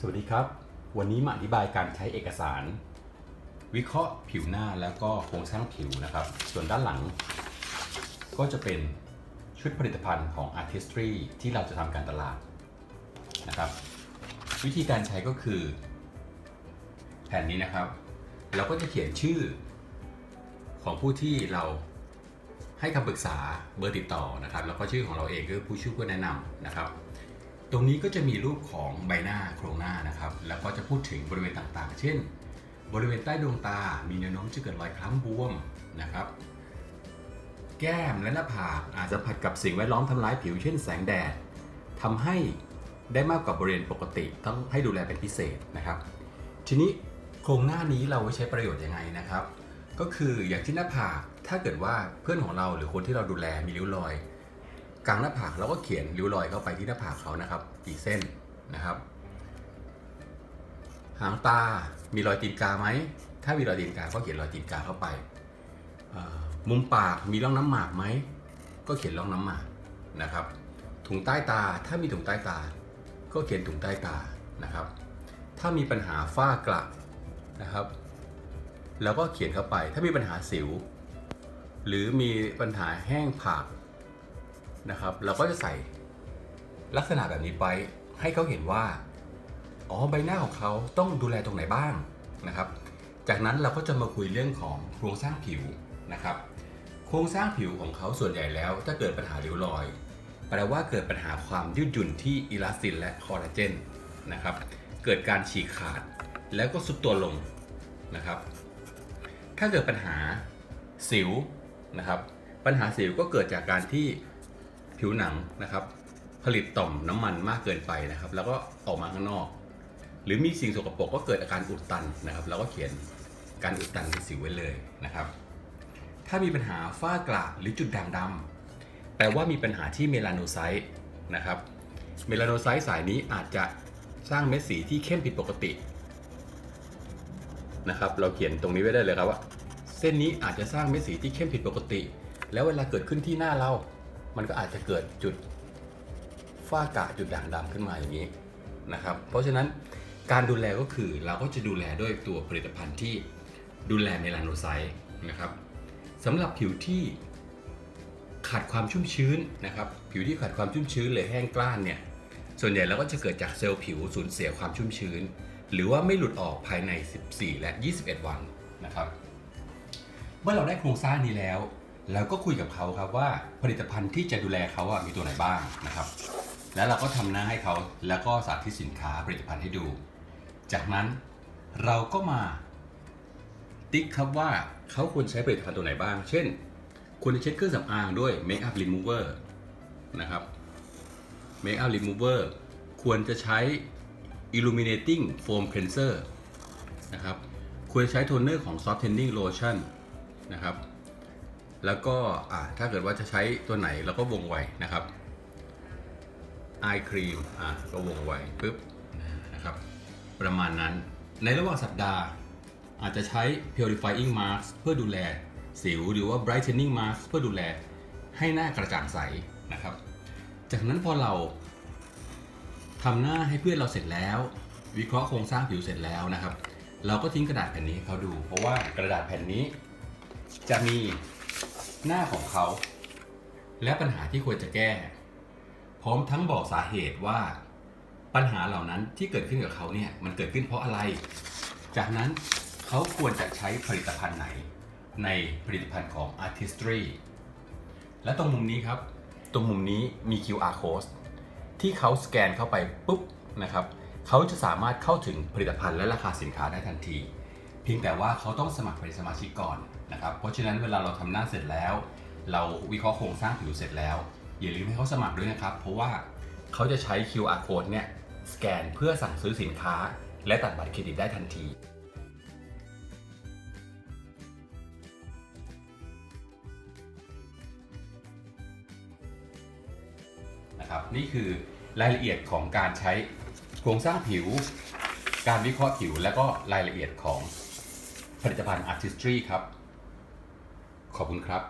สวัสดีครับ วันนี้มาอธิบายการใช้เอกสาร วิเคราะห์ผิวหน้าแล้วก็โครงสร้างผิวนะครับ ส่วนด้านหลัง ก็จะเป็นชุดผลิตภัณฑ์ของ Artistry ที่เราจะทำการตลาดนะครับ วิธีการใช้ก็คือ แผ่นนี้นะครับ เราก็จะเขียนชื่อ ของผู้ที่เราให้คำปรึกษาเบอร์ติดต่อนะครับ แล้วก็ชื่อของเราเองคือผู้ช่วยผู้แนะนำนะครับ ตรงนี้ก็จะมีรูปของใบหน้าโครงหน้านะครับ แล้วก็จะพูดถึงบริเวณต่างๆ เช่น บริเวณใต้ดวงตา มีแนวโน้มจะเกิดรอยคล้ำบวมนะครับ แก้มและหน้าผากอาจจะผัดกับสิ่งแวดล้อมทำร้ายผิวเช่นแสงแดดทำให้ได้มากกว่าบริเวณปกติต้องให้ดูแลเป็นพิเศษนะครับ ทีนี้โครงหน้านี้เราใช้ประโยชน์ยังไงนะครับ ก็คืออย่างที่หน้าผากถ้าเกิดว่าเพื่อนของเราหรือคนที่เราดูแลมีริ้วรอย กลางหน้าผากเราก็เขียนริ้วรอยเข้าไปที่หน้าผากเขานะครับ กี่เส้นนะครับ หางตา มีรอยตีนกาไหม ถ้ามีรอยตีนกา ก็เขียนรอยตีนกาเข้าไป มุมปาก มีร่องน้ำหมากไหม ก็เขียนร่องน้ำหมากนะครับ ถุงใต้ตา ถ้ามีถุงใต้ตา ก็เขียนถุงใต้ตา นะครับ ถ้ามีปัญหาฝ้ากระนะครับเราก็เขียนเข้าไป ถ้ามีปัญหาสิว หรือมีปัญหาแห้งผาก นะครับ เราก็จะใส่ลักษณะแบบนี้ไปให้เขาเห็นว่า อ๋อใบหน้าของเขาต้องดูแลตรงไหนบ้างนะครับ จากนั้นเราก็จะมาคุยเรื่องของโครงสร้างผิวนะครับ โครงสร้างผิวของเขาส่วนใหญ่แล้ว ถ้าเกิดปัญหาริ้วรอย แปลว่าเกิดปัญหาความยืดหยุ่นที่อิลาสตินและคอลลาเจนนะครับ เกิดการฉีกขาดแล้วก็สุดตัวลงนะครับ ถ้าเกิดปัญหาสิวนะครับ ปัญหาสิวก็เกิดจากการที่ ผิวหนังนะครับ ผลิตต่อมน้ำมันมากเกินไปนะครับ แล้วก็ออกมาข้างนอก หรือมีสิ่งสกปรกก็เกิดอาการอุดตันนะครับเราก็เขียนการอุดตันเป็นสิวไว้เลยนะครับ ถ้ามีปัญหาฝ้ากระหรือจุดด่างดำแปลว่ามีปัญหาที่เมลาโนไซต์นะครับเมลาโนไซต์สายนี้อาจจะสร้างเม็ดสีที่เข้มผิดปกตินะครับ เราเขียนตรงนี้ไว้ได้เลยครับว่า เส้นนี้อาจจะสร้างเม็ดสีที่เข้มผิดปกติ แล้วเวลาเกิดขึ้นที่หน้าเรา มันก็อาจจะเกิดจุดฝ้ากระจุดด่างดำขึ้นมาอย่างนี้นะครับ เพราะฉะนั้นการดูแลก็คือเราก็จะดูแลด้วยตัวผลิตภัณฑ์ที่ดูแลเมลาโนไซต์นะครับสำหรับผิวที่ขาดความชุ่มชื้นนะครับ ผิวที่ขาดความชุ่มชื้นหรือแห้งกร้านเนี่ยส่วนใหญ่แล้วก็จะเกิดจากเซลล์ผิวสูญเสียความชุ่มชื้น หรือว่าไม่หลุดออกภายใน 14 และ 21 วันนะครับ เมื่อเราได้โครงสร้างนี้แล้ว เราก็คุยกับเขาครับว่าผลิตภัณฑ์ที่จะดูแลเขาอะมีตัวไหนบ้างนะครับ แล้วเราก็ทำหน้าให้เขาแล้วก็สาธิตสินค้าผลิตภัณฑ์ให้ดู จากนั้นเราก็มาติ๊กครับว่าเขาควรใช้ผลิตภัณฑ์ตัวไหนบ้าง เช่น ควรจะเช็ดเครื่องสำอางด้วย Make up Remover นะครับ Make up Remover ควรจะใช้ Illuminating Foam Cleanser นะครับ ควรใช้โทนเนอร์ของ Soft Tanning Lotion นะครับ แล้วก็ถ้าเกิดว่าจะใช้ตัวไหนเราก็วงไว้นะครับ Eye Cream อ่าก็วงไว้ปุ๊บนะครับประมาณนั้น ในระหว่างสัปดาห์ อาจจะใช้ Purifying Mask เพื่อดูแลสิวหรือว่า Brightening Mask เพื่อดูแลให้หน้ากระจ่างใสนะครับ จากนั้นพอเราทำหน้าให้เพื่อนเราเสร็จแล้ว วิเคราะห์โครงสร้างผิวเสร็จแล้วนะครับ เราก็ทิ้งกระดาษแผ่นนี้ให้เขาดู เพราะว่ากระดาษแผ่นนี้จะมี หน้าของเขา และปัญหาที่ควรจะแก้ พร้อมทั้งบอกสาเหตุว่า ปัญหาเหล่านั้นที่เกิดขึ้นกับเขาเนี่ยมันเกิดขึ้นเพราะอะไร จากนั้นเขาควรจะใช้ผลิตภัณฑ์ไหน ในผลิตภัณฑ์ของ Artistry และตรงมุมนี้ครับ ตรงมุมนี้มี QR code ที่เขาสแกนเข้าไปปุ๊บนะครับเขาจะสามารถเข้าถึงผลิตภัณฑ์และราคาสินค้าได้ทันที พียงแต่ว่าเขาต้องสมัครเป็นสมาชิกก่อนนะครับ เพราะฉะนั้นเวลาเราทำหน้าเสร็จแล้ว เราวิเคราะห์โครงสร้างผิวเสร็จแล้ว อย่าลืมให้เขาสมัครด้วยนะครับ เพราะว่าเขาจะใช้ QR code เนี่ยสแกนเพื่อสั่งซื้อสินค้า และตัดบัตรเครดิตได้ทันทีนะครับนี่คือรายละเอียดของการใช้โครงสร้างผิว การวิเคราะห์ผิว และก็รายละเอียดของ ผลิตภัณฑ์ Artistry ครับ ขอบคุณครับ